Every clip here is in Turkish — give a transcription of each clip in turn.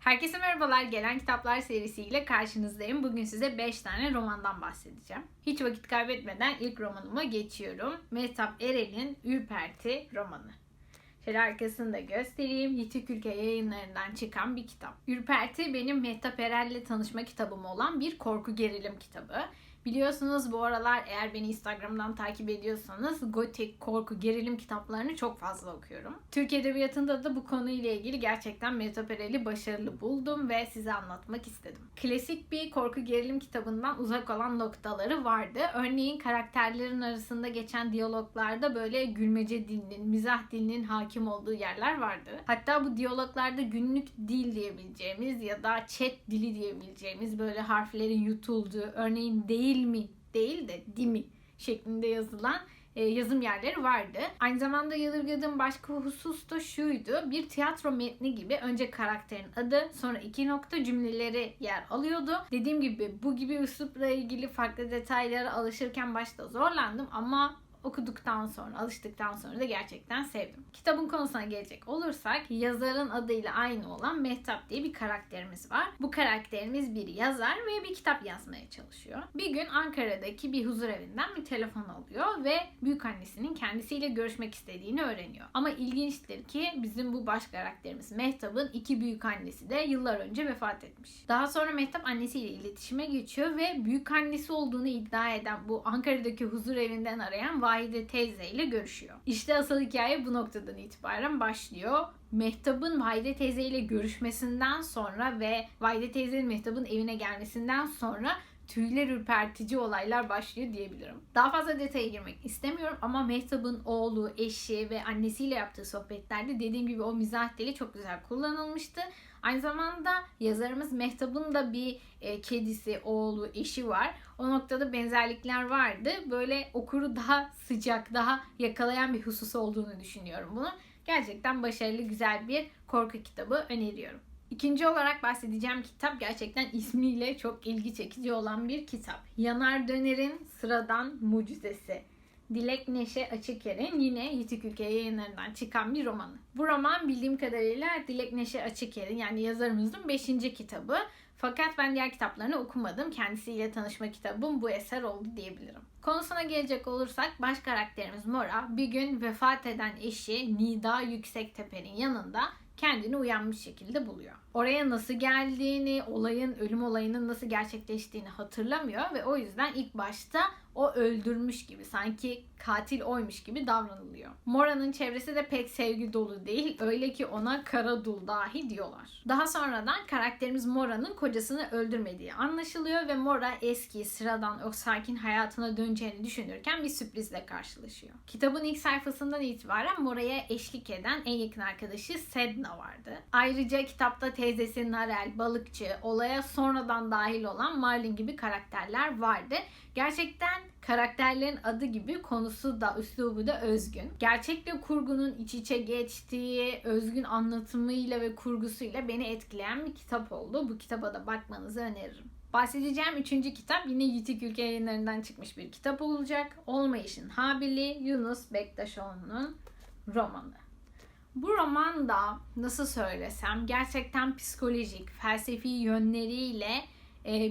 Herkese merhabalar. Gelen Kitaplar serisiyle karşınızdayım. Bugün size 5 tane romandan bahsedeceğim. Hiç vakit kaybetmeden ilk romanıma geçiyorum. Mehtap Erel'in Ürperti romanı. Şöyle arkasını da göstereyim. Yitik Ülke yayınlarından çıkan bir kitap. Ürperti benim Mehtap Erel'le tanışma kitabım olan bir korku gerilim kitabı. Biliyorsunuz bu aralar eğer beni Instagram'dan takip ediyorsanız gotik, korku, gerilim kitaplarını çok fazla okuyorum. Türk Edebiyatı'nda da bu konuyla ilgili gerçekten Mehtap Erel'i başarılı buldum ve size anlatmak istedim. Klasik bir korku gerilim kitabından uzak olan noktaları vardı. Örneğin karakterlerin arasında geçen diyaloglarda böyle gülmece dilinin, mizah dilinin hakim olduğu yerler vardı. Hatta bu diyaloglarda günlük dil diyebileceğimiz ya da chat dili diyebileceğimiz böyle harflerin yutulduğu, örneğin değil mi değil de dimi şeklinde yazılan e, yazım yerleri vardı. Aynı zamanda yadırgadığım başka husus da şuydu. Bir tiyatro metni gibi önce karakterin adı sonra iki nokta cümleleri yer alıyordu. Dediğim gibi bu gibi üslupla ilgili farklı detaylara alışırken başta zorlandım ama okuduktan sonra, alıştıktan sonra da gerçekten sevdim. Kitabın konusuna gelecek olursak yazarın adıyla aynı olan Mehtap diye bir karakterimiz var. Bu karakterimiz bir yazar ve bir kitap yazmaya çalışıyor. Bir gün Ankara'daki bir huzur evinden bir telefon alıyor ve büyük annesinin kendisiyle görüşmek istediğini öğreniyor. Ama ilginçtir ki bizim bu baş karakterimiz Mehtap'ın iki büyük annesi de yıllar önce vefat etmiş. Daha sonra Mehtap annesiyle iletişime geçiyor ve büyük annesi olduğunu iddia eden bu Ankara'daki huzur evinden arayan Vahide teyze ile görüşüyor. İşte asıl hikaye bu noktadan itibaren başlıyor. Mehtap'ın Vahide teyze ile görüşmesinden sonra ve Vahide teyzenin Mehtap'ın evine gelmesinden sonra tüyler ürpertici olaylar başlıyor diyebilirim. Daha fazla detaya girmek istemiyorum ama Mehtap'ın oğlu, eşi ve annesiyle yaptığı sohbetlerde dediğim gibi o mizah dili çok güzel kullanılmıştı. Aynı zamanda yazarımız Mehtap'ın da bir e, kedisi, oğlu, eşi var. O noktada benzerlikler vardı. Böyle okuru daha sıcak, daha yakalayan bir husus olduğunu düşünüyorum bunu. Gerçekten başarılı, güzel bir korku kitabı öneriyorum. İkinci olarak bahsedeceğim kitap gerçekten ismiyle çok ilgi çekici olan bir kitap. Yanar Döner'in Sıradan Mucizesi. Dilek Neşe Açıker'in yine Yitik Ülke yayınlarından çıkan bir romanı. Bu roman bildiğim kadarıyla Dilek Neşe Açıker'in yani yazarımızın 5. kitabı. Fakat ben diğer kitaplarını okumadım. Kendisiyle tanışma kitabım bu eser oldu diyebilirim. Konusuna gelecek olursak baş karakterimiz Mora bir gün vefat eden eşi Nida Yüksektepe'nin yanında kendini uyanmış şekilde buluyor. Oraya nasıl geldiğini, olayın, ölüm olayının nasıl gerçekleştiğini hatırlamıyor ve o yüzden ilk başta o öldürmüş gibi sanki katil oymuş gibi davranılıyor. Mora'nın çevresi de pek sevgi dolu değil. Öyle ki ona kara dul dahi diyorlar. Daha sonradan karakterimiz Mora'nın kocasını öldürmediği anlaşılıyor ve Mora eski sıradan o sakin hayatına döneceğini düşünürken bir sürprizle karşılaşıyor. Kitabın ilk sayfasından itibaren Mora'ya eşlik eden en yakın arkadaşı Sedna vardı. Ayrıca kitapta teyzesi Narel, balıkçı, olaya sonradan dahil olan Marlin gibi karakterler vardı. Gerçekten karakterlerin adı gibi konusu da üslubu da özgün. Gerçekle kurgunun iç içe geçtiği, özgün anlatımıyla ve kurgusuyla beni etkileyen bir kitap oldu. Bu kitaba da bakmanızı öneririm. Bahsedeceğim üçüncü kitap yine Yitik Ülke yayınlarından çıkmış bir kitap olacak. Olmayışın Habili Yunus Bektaşoğlu'nun romanı. Bu roman da nasıl söylesem gerçekten psikolojik, felsefi yönleriyle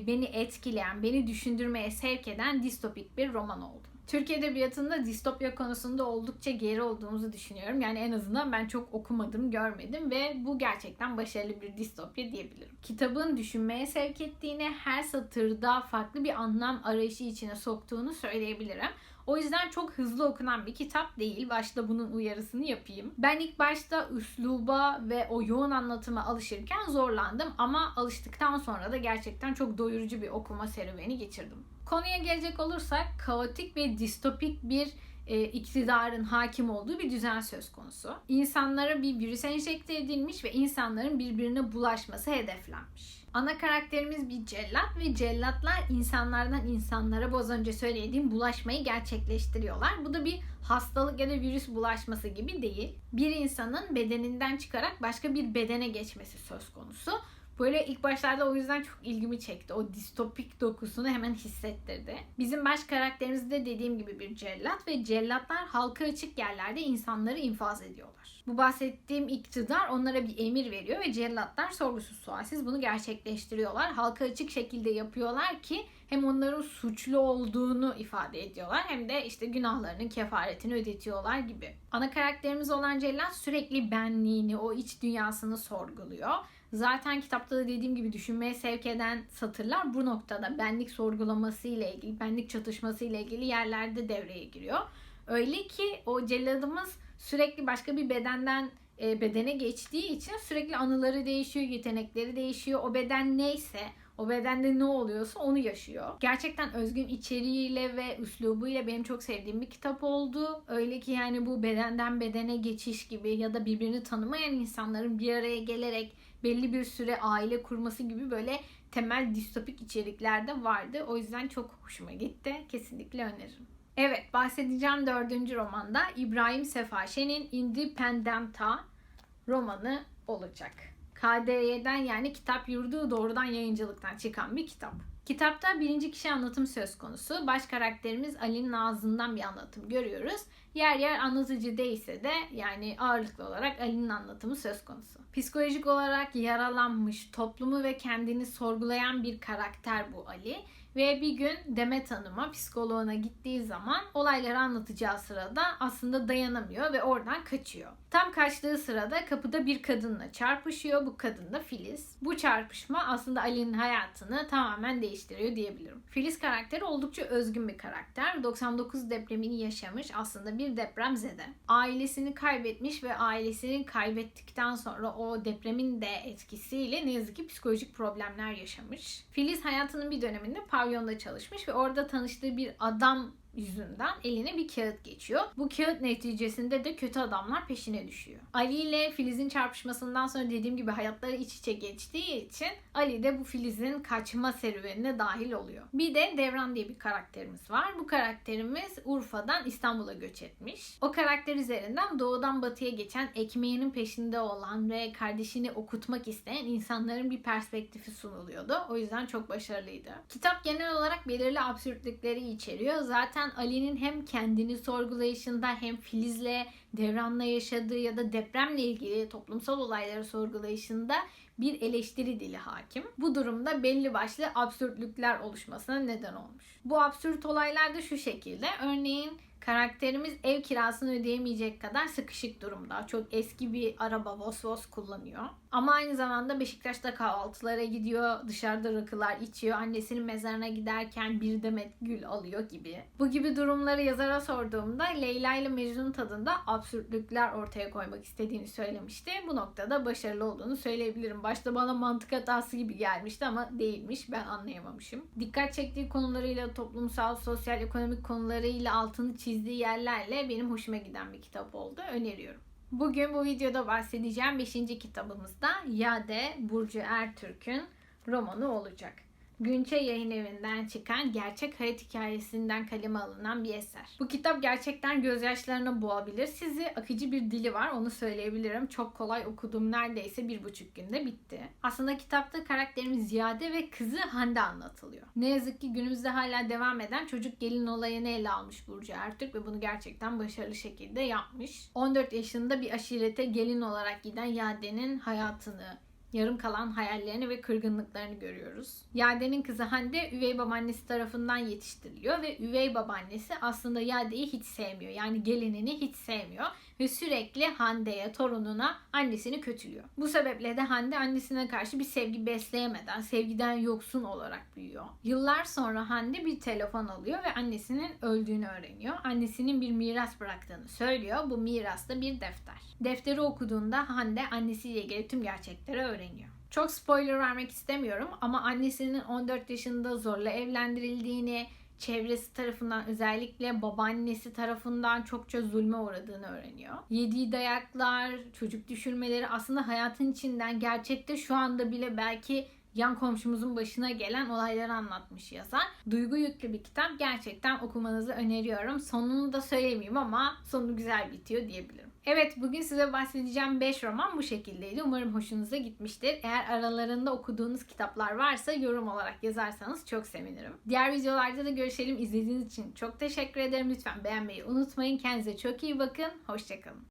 beni etkileyen, beni düşündürmeye sevk eden distopik bir roman oldu. Türk Edebiyatı'nda distopya konusunda oldukça geri olduğumuzu düşünüyorum. Yani en azından ben çok okumadım, görmedim ve bu gerçekten başarılı bir distopya diyebilirim. Kitabın düşünmeye sevk ettiğini, her satırda farklı bir anlam arayışı içine soktuğunu söyleyebilirim. O yüzden çok hızlı okunan bir kitap değil. Başta bunun uyarısını yapayım. Ben ilk başta üsluba ve o yoğun anlatıma alışırken zorlandım ama alıştıktan sonra da gerçekten çok doyurucu bir okuma serüveni geçirdim. Konuya gelecek olursak kaotik ve distopik bir e, iktidarın hakim olduğu bir düzen söz konusu. İnsanlara bir virüs enjekte edilmiş ve insanların birbirine bulaşması hedeflenmiş. Ana karakterimiz bir cellat ve cellatlar insanlardan insanlara bu az önce söylediğim bulaşmayı gerçekleştiriyorlar. Bu da bir hastalık ya da virüs bulaşması gibi değil. Bir insanın bedeninden çıkarak başka bir bedene geçmesi söz konusu. Böyle ilk başlarda o yüzden çok ilgimi çekti. O distopik dokusunu hemen hissettirdi. Bizim baş karakterimiz de dediğim gibi bir cellat ve cellatlar halka açık yerlerde insanları infaz ediyorlar. Bu bahsettiğim iktidar onlara bir emir veriyor ve cellatlar sorgusuz sualsiz bunu gerçekleştiriyorlar. Halka açık şekilde yapıyorlar ki hem onların suçlu olduğunu ifade ediyorlar hem de işte günahlarının kefaretini ödetiyorlar gibi. Ana karakterimiz olan cellat sürekli benliğini, o iç dünyasını sorguluyor. Zaten kitapta da dediğim gibi düşünmeye sevk eden satırlar bu noktada benlik sorgulaması ile ilgili, benlik çatışması ile ilgili yerlerde devreye giriyor. Öyle ki o celladımız sürekli başka bir bedenden e, bedene geçtiği için sürekli anıları değişiyor, yetenekleri değişiyor. O beden neyse, o bedende ne oluyorsa onu yaşıyor. Gerçekten özgün içeriğiyle ve üslubuyla benim çok sevdiğim bir kitap oldu. Öyle ki yani bu bedenden bedene geçiş gibi ya da birbirini tanımayan insanların bir araya gelerek belli bir süre aile kurması gibi böyle temel distopik içerikler de vardı. O yüzden çok hoşuma gitti. Kesinlikle öneririm. Evet bahsedeceğim dördüncü romanda İbrahim Sefa Şen'in Independenta romanı olacak. KDY'den yani kitap yurdu doğrudan yayıncılıktan çıkan bir kitap. Kitapta birinci kişi anlatım söz konusu. Baş karakterimiz Ali'nin ağzından bir anlatım görüyoruz. Yer yer anlatıcı değilse de yani ağırlıklı olarak Ali'nin anlatımı söz konusu. Psikolojik olarak yaralanmış, toplumu ve kendini sorgulayan bir karakter bu Ali. Ve bir gün Demet Hanım'a psikoloğuna gittiği zaman olayları anlatacağı sırada aslında dayanamıyor ve oradan kaçıyor. Tam kaçtığı sırada kapıda bir kadınla çarpışıyor. Bu kadın da Filiz. Bu çarpışma aslında Ali'nin hayatını tamamen değiştiriyor diyebilirim. Filiz karakteri oldukça özgün bir karakter. 99 depremini yaşamış aslında bir depremzede. Ailesini kaybetmiş ve ailesini kaybettikten sonra o depremin de etkisiyle ne yazık ki psikolojik problemler yaşamış. Filiz hayatının bir döneminde pavyonda çalışmış ve orada tanıştığı bir adam yüzünden eline bir kağıt geçiyor. Bu kağıt neticesinde de kötü adamlar peşine düşüyor. Ali ile Filiz'in çarpışmasından sonra dediğim gibi hayatları iç içe geçtiği için Ali de bu Filiz'in kaçma serüvenine dahil oluyor. Bir de Devran diye bir karakterimiz var. Bu karakterimiz Urfa'dan İstanbul'a göç etmiş. O karakter üzerinden doğudan batıya geçen ekmeğinin peşinde olan ve kardeşini okutmak isteyen insanların bir perspektifi sunuluyordu. O yüzden çok başarılıydı. Kitap genel olarak belirli absürtlükleri içeriyor. Zaten Ali'nin hem kendini sorgulayışında hem Filiz'le, Devran'la yaşadığı ya da depremle ilgili toplumsal olayları sorgulayışında bir eleştiri dili hakim. Bu durumda belli başlı absürtlükler oluşmasına neden olmuş. Bu absürt olaylar da şu şekilde. Örneğin Karakterimiz ev kirasını ödeyemeyecek kadar sıkışık durumda. Çok eski bir araba Vos Vos kullanıyor. Ama aynı zamanda Beşiktaş'ta kahvaltılara gidiyor, dışarıda rakılar içiyor, annesinin mezarına giderken bir demet gül alıyor gibi. Bu gibi durumları yazara sorduğumda Leyla ile Mecnun tadında absürtlükler ortaya koymak istediğini söylemişti. Bu noktada başarılı olduğunu söyleyebilirim. Başta bana mantık hatası gibi gelmişti ama değilmiş. Ben anlayamamışım. Dikkat çektiği konularıyla toplumsal, sosyal, ekonomik konularıyla altını çizdiği yerlerle benim hoşuma giden bir kitap oldu. Öneriyorum. Bugün bu videoda bahsedeceğim 5. kitabımız da Yade Burcu Ertürk'ün romanı olacak. Günçe Yayın Evi'nden çıkan gerçek hayat hikayesinden kaleme alınan bir eser. Bu kitap gerçekten gözyaşlarına boğabilir. Sizi akıcı bir dili var onu söyleyebilirim. Çok kolay okudum. Neredeyse bir buçuk günde bitti. Aslında kitapta karakterimiz Ziyade ve kızı Hande anlatılıyor. Ne yazık ki günümüzde hala devam eden çocuk gelin olayını ele almış Burcu Ertürk ve bunu gerçekten başarılı şekilde yapmış. 14 yaşında bir aşirete gelin olarak giden Yade'nin hayatını, yarım kalan hayallerini ve kırgınlıklarını görüyoruz. Yade'nin kızı Hande üvey babaannesi tarafından yetiştiriliyor ve üvey babaannesi aslında Yade'yi hiç sevmiyor. Yani gelinini hiç sevmiyor ve sürekli Hande'ye, torununa annesini kötülüyor. Bu sebeple de Hande annesine karşı bir sevgi besleyemeden, sevgiden yoksun olarak büyüyor. Yıllar sonra Hande bir telefon alıyor ve annesinin öldüğünü öğreniyor. Annesinin bir miras bıraktığını söylüyor. Bu miras da bir defter. Defteri okuduğunda Hande annesiyle ilgili tüm gerçekleri öğreniyor. Çok spoiler vermek istemiyorum ama annesinin 14 yaşında zorla evlendirildiğini, çevresi tarafından özellikle babaannesi tarafından çokça zulme uğradığını öğreniyor. Yediği dayaklar, çocuk düşürmeleri aslında hayatın içinden gerçekte şu anda bile belki yan komşumuzun başına gelen olayları anlatmış yazar. Duygu yüklü bir kitap. Gerçekten okumanızı öneriyorum. Sonunu da söylemeyeyim ama sonu güzel bitiyor diyebilirim. Evet bugün size bahsedeceğim 5 roman bu şekildeydi. Umarım hoşunuza gitmiştir. Eğer aralarında okuduğunuz kitaplar varsa yorum olarak yazarsanız çok sevinirim. Diğer videolarda da görüşelim. İzlediğiniz için çok teşekkür ederim. Lütfen beğenmeyi unutmayın. Kendinize çok iyi bakın. Hoşçakalın.